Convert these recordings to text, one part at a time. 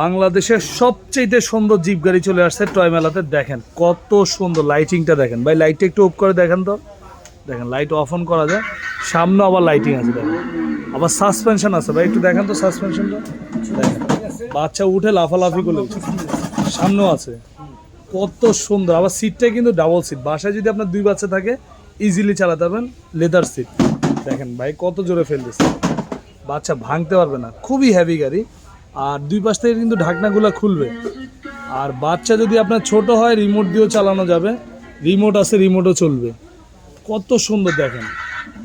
বাংলাদেশের সবচেয়ে সুন্দর জিপ গাড়ি চলে আসছে টয় মেলাতে। দেখেন কত সুন্দর লাইটিংটা দেখেন। ভাই লাইটটা একটু অফ করে দেখেন তো। দেখেন লাইট অফ অন করা যায়। সামনে আবার লাইটিং আছে, দেখেন। আবার সাসপেনশন আছে, ভাই, একটু দেখেন তো সাসপেনশনটা বাচ্চা উঠে লাফালাফি করে। সামনেও আছে। কত সুন্দর। আবার সিটটা কিন্তু ডাবল সিট বাসায় যদি আপনার দুই বাচ্চা থাকে ইজিলি চালাতে পারবেন লেদার সিট দেখেন, ভাই, কত জোরে ফেলতেছে। বাচ্চা ভাঙতে পারবে না। খুবই হ্যাভি গাড়ি। আর দুই পাশ থেকে কিন্তু ঢাকনাগুলো খুলবে। আর বাচ্চা যদি আপনার ছোট হয় রিমোট দিয়েও চালানো যাবে। রিমোট আছে রিমোটও চলবে। কত সুন্দর দেখেন।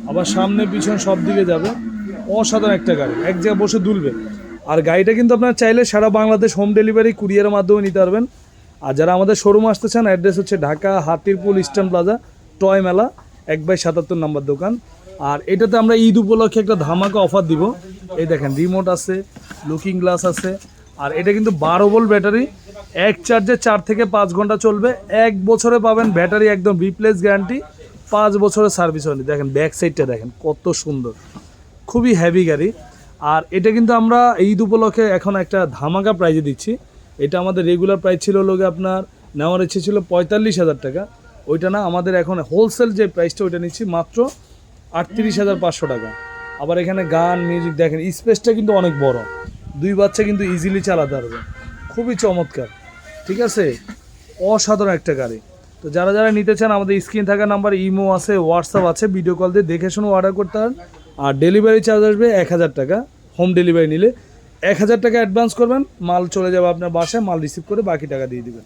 আবার সামনে পিছনে সব দিকে যাবে। অসাধারণ একটা গাড়ি। এক জায়গায় বসে দুলবে। আর গাড়িটা কিন্তু আপনার চাইলে সারা বাংলাদেশ হোম ডেলিভারি কুরিয়ারের মাধ্যমে নিতে পারবেন। আর যারা আমাদের শোরুম আসতে চান অ্যাড্রেস হচ্ছে Dhaka, Hatirpool Eastern Plaza toy মেলা এক বাই সাতাত্তর নাম্বার দোকান। আর এটাতে আমরা ঈদ উপলক্ষে একটা ধামাকা অফার দিব। এই দেখেন রিমোট আছে লুকিং গ্লাস আছে। আর এটা কিন্তু বারো ভোল্ট ব্যাটারি। এক চার্জে চার থেকে পাঁচ ঘণ্টা চলবে। এক বছরে পাবেন ব্যাটারি একদম রিপ্লেস গ্যারান্টি পাঁচ বছরের সার্ভিস ওয়ারেন্টি দেখেন ব্যাক সাইডটা দেখেন, কত সুন্দর। খুবই হেভি গাড়ি। আর এটা কিন্তু আমরা ঈদ উপলক্ষে এখন একটা ধামাকা প্রাইজে দিচ্ছি। এটা আমাদের রেগুলার প্রাইস ছিল লোকে আপনার, নেওয়ার ইচ্ছে ছিল পঁয়তাল্লিশ হাজার টাকা। ওইটা না, আমাদের এখন হোলসেল যে প্রাইসটা ওইটা নিচ্ছি মাত্র আটত্রিশ হাজার পাঁচশো টাকা। আবার এখানে গান মিউজিক দেখেন স্পেসটা কিন্তু অনেক বড়। দুই বাচ্চা কিন্তু ইজিলি চালাতে পারবে। খুবই চমৎকার। ঠিক আছে? অসাধারণ একটা গাড়ি। তো যারা যারা নিতে চান, আমাদের স্ক্রিন থাকা নাম্বার ইমো আছে, হোয়াটসঅ্যাপ আছে ভিডিও কল দিয়ে দেখে শুনে অর্ডার করতে পারেন। আর ডেলিভারি চার্জ আসবে এক হাজার টাকা। হোম ডেলিভারি নিলে এক হাজার টাকা অ্যাডভান্স করবেন, মাল চলে যাবে আপনার বাসায়, মাল রিসিভ করে বাকি টাকা দিয়ে দিবেন।